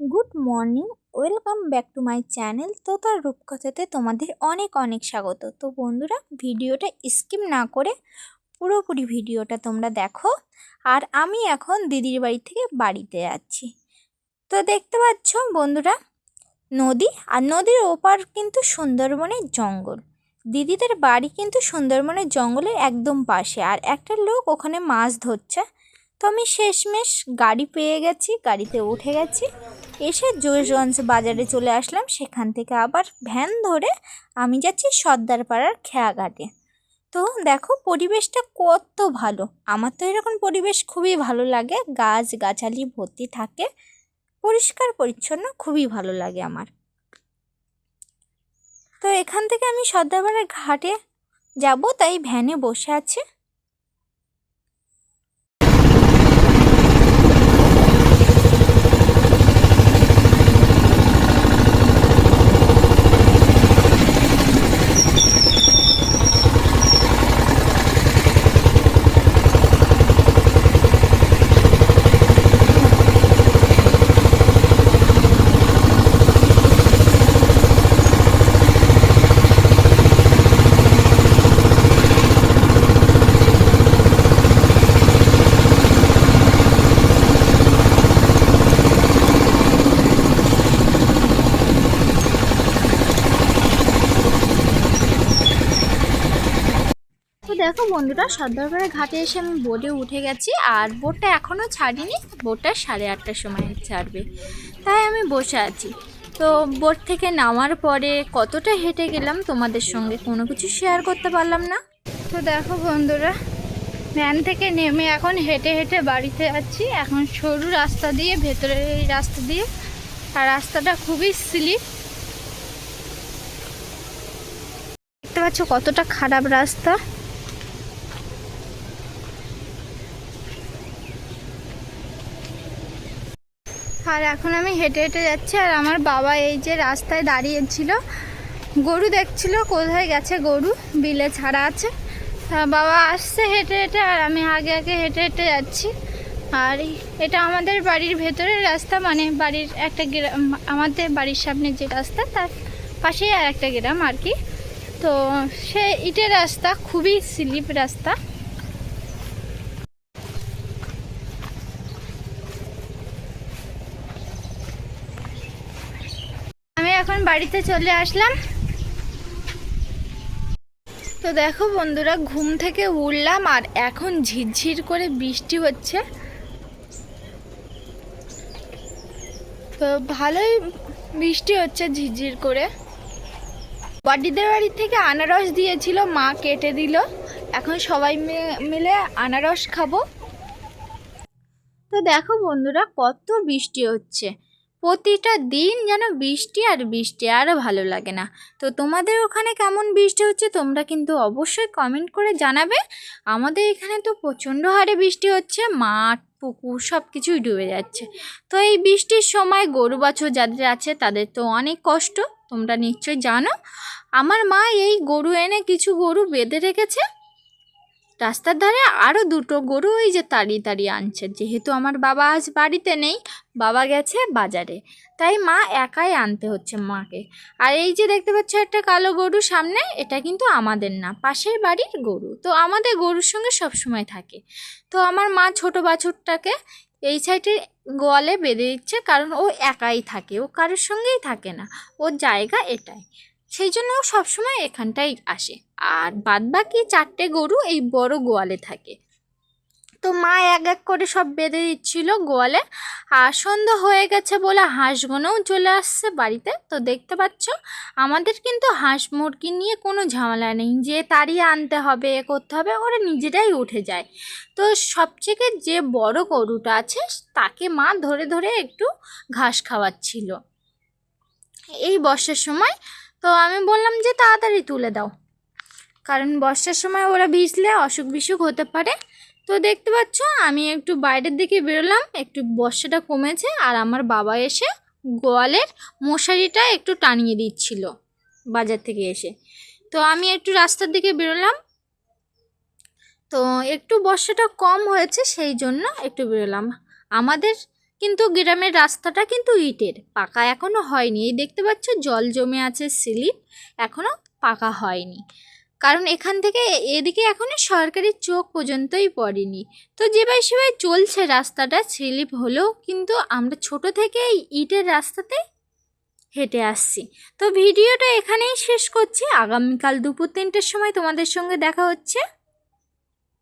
Good morning, welcome back to my channel তো তার রূপকথাতে তোমাদের অনেক অনেক স্বাগত। তো বন্ধুরা, ভিডিওটা স্কিপ না করে পুরোপুরি ভিডিওটা তোমরা দেখো। আর আমি এখন দিদির বাড়ি থেকে বাড়িতে যাচ্ছি তো দেখতে পাচ্ছ বন্ধুরা, নদী, আর নদীর ওপার কিন্তু সুন্দরবনের জঙ্গল। দিদিদের বাড়ি কিন্তু সুন্দরবনের জঙ্গলের একদম পাশে। আর একটা লোক ওখানে মাছ ধরছে। তো আমি শেষমেশ গাড়ি পেয়ে গেছি, গাড়িতে উঠে গেছি। এসে জোরগঞ্জ বাজারে চলে আসলাম। সেখান থেকে আবার ভ্যান ধরে আমি যাচ্ছি সর্দারপাড়ার খেয়াঘাটে। তো দেখো পরিবেশটা কত ভালো। আমার তো এরকম পরিবেশ খুবই ভালো লাগে। গাছ গাছালি ভর্তি থাকে। পরিষ্কার পরিচ্ছন্ন খুবই ভালো লাগে আমার। তো এখান থেকে আমি সর্দারপাড়ার ঘাটে যাব, তাই ভ্যানে বসে আছে। দেখো বন্ধুরা সর্দারপাড়া ঘাটে এসে আমি বোটে উঠে গেছি আর বোটটা এখনও ছাড়িনি। বোটটা সাড়ে আটটার সময় ছাড়বে। তাই আমি বসে আছি। তো বোট থেকে নামার পরে কতটা হেঁটে গেলাম তোমাদের সঙ্গে কোনো কিছু শেয়ার করতে পারলাম না। তো দেখো বন্ধুরা ভ্যান থেকে নেমে এখন হেঁটে হেঁটে বাড়িতে যাচ্ছি এখন সরু রাস্তা দিয়ে ভেতরের এই রাস্তা দিয়ে। আর রাস্তাটা খুবই স্লিপ দেখতে পাচ্ছ কতটা খারাপ রাস্তা। আর এখন আমি হেঁটে হেঁটে যাচ্ছি আর আমার বাবা এই যে রাস্তায় দাঁড়িয়েছিল, গরু দেখছিল, কোথায় গেছে গরু, বিলে ছাড়া আছে। বাবা আসছে হেঁটে হেঁটে আর আমি আগে আগে হেঁটে হেঁটে যাচ্ছি। আর এটা আমাদের বাড়ির ভেতরের রাস্তা মানে বাড়ির একটা গ্রাম, আমাদের বাড়ির সামনে যে রাস্তা, তার পাশেই আর একটা গ্রাম আর কি। তো সে ইটের রাস্তা, খুবই স্লিপ রাস্তা। এখন বাড়িতে চলে আসলাম। তো দেখো বন্ধুরা, ঘুম থেকে উঠলাম আর এখন ঝিরঝির করে বৃষ্টি হচ্ছে। তো ভালোই বৃষ্টি হচ্ছে ঝিরঝির করে। বাড়িদের বাড়ি থেকে আনারস দিয়েছিল, মা কেটে দিল। এখন সবাই মিলে আনারস খাব। তো দেখো বন্ধুরা, কত বৃষ্টি হচ্ছে। প্রতিটা দিন যেন বৃষ্টি আর বৃষ্টি আরও ভালো লাগে না। তো তোমাদের ওখানে কেমন বৃষ্টি হচ্ছে তোমরা কিন্তু অবশ্যই কমেন্ট করে জানাবে। আমাদের এখানে তো প্রচণ্ড হারে বৃষ্টি হচ্ছে, মাঠ, পুকুর সব কিছুই ডুবে যাচ্ছে। তো এই বৃষ্টির সময় গরু, বাছুর যাদের আছে তাদের তো অনেক কষ্ট, তোমরা নিশ্চয়ই জানো। আমার মা এই গরু এনে কিছু গরু বেঁধে রেখেছে। রাস্তার ধারে আরও দুটো গরু ওই যে তাড়িয়ে তাড়িয়ে আনছে। যেহেতু আমার বাবা আজ বাড়িতে নেই, বাবা গেছে বাজারে। তাই মা একাই আনতে হচ্ছে মাকে। আর এই যে দেখতে পাচ্ছ একটা কালো গরু সামনে, এটা কিন্তু আমাদের না, পাশের বাড়ির গরু। তো আমাদের গরুর সঙ্গে সব সময় থাকে। তো আমার মা ছোট বাছুরটাকে এই সাইডে গোয়ালে বেঁধে দিচ্ছে, কারণ ও একাই থাকে, ও কারোর সঙ্গেই থাকে না, ওর জায়গা এটাই। সেই জন্য ও সবসময় এখানটাই আসে। আর বাদ বাকি চারটে গরু এই বড় গোয়ালে থাকে। তো মা এক এক করে সব বেঁধে দিচ্ছিল গোয়ালে। আর সন্ধ্যা হয়ে গেছে বলে হাঁসগুলোও চলে আসছে বাড়িতে। তো দেখতে পাচ্ছ, আমাদের কিন্তু হাঁস মুরগি নিয়ে কোনো ঝামেলা নেই। যে তাড়িয়ে আনতে হবে, এ করতে হবে, ওরা নিজেরাই উঠে যায়। তো সবথেকে যে বড় গরুটা আছে, তাকে মা ধরে ধরে একটু ঘাস খাওয়াচ্ছিল। এই বর্ষার সময় তো আমি বললাম যে তাড়াতাড়ি তুলে দাও। কারণ বর্ষার সময় ওরা ভিজলে অসুখ বিসুখ হতে পারে। তো দেখতে পাচ্ছ, আমি একটু বাইরের দিকে বেরোলাম, একটু বর্ষাটা কমেছে আর আমার বাবা এসে গোয়ালের মশারিটা একটু টানিয়ে দিচ্ছিল বাজার থেকে এসে। তো আমি একটু রাস্তার দিকে বেরোলাম। তো একটু বর্ষাটা কম হয়েছে, সেই জন্য একটু বেরোলাম। আমাদের কিন্তু গ্রামের রাস্তাটা কিন্তু ইটের। পাকা এখনও হয়নি। এই দেখতে পাচ্ছ, জল জমে আছে স্লিপ এখনও পাকা হয়নি। কারণ এখান থেকে এদিকে এখনও সরকারি চোখ পর্যন্তই পড়েনি। তো যেভাবে সেভাবে চলছে রাস্তাটা, স্লিপ হলেও কিন্তু আমরা ছোট থেকে ইটের রাস্তাতে হেঁটে আসছি। তো ভিডিওটা এখানেই শেষ করছি। আগামীকাল দুপুর তিনটের সময় তোমাদের সঙ্গে দেখা হচ্ছে।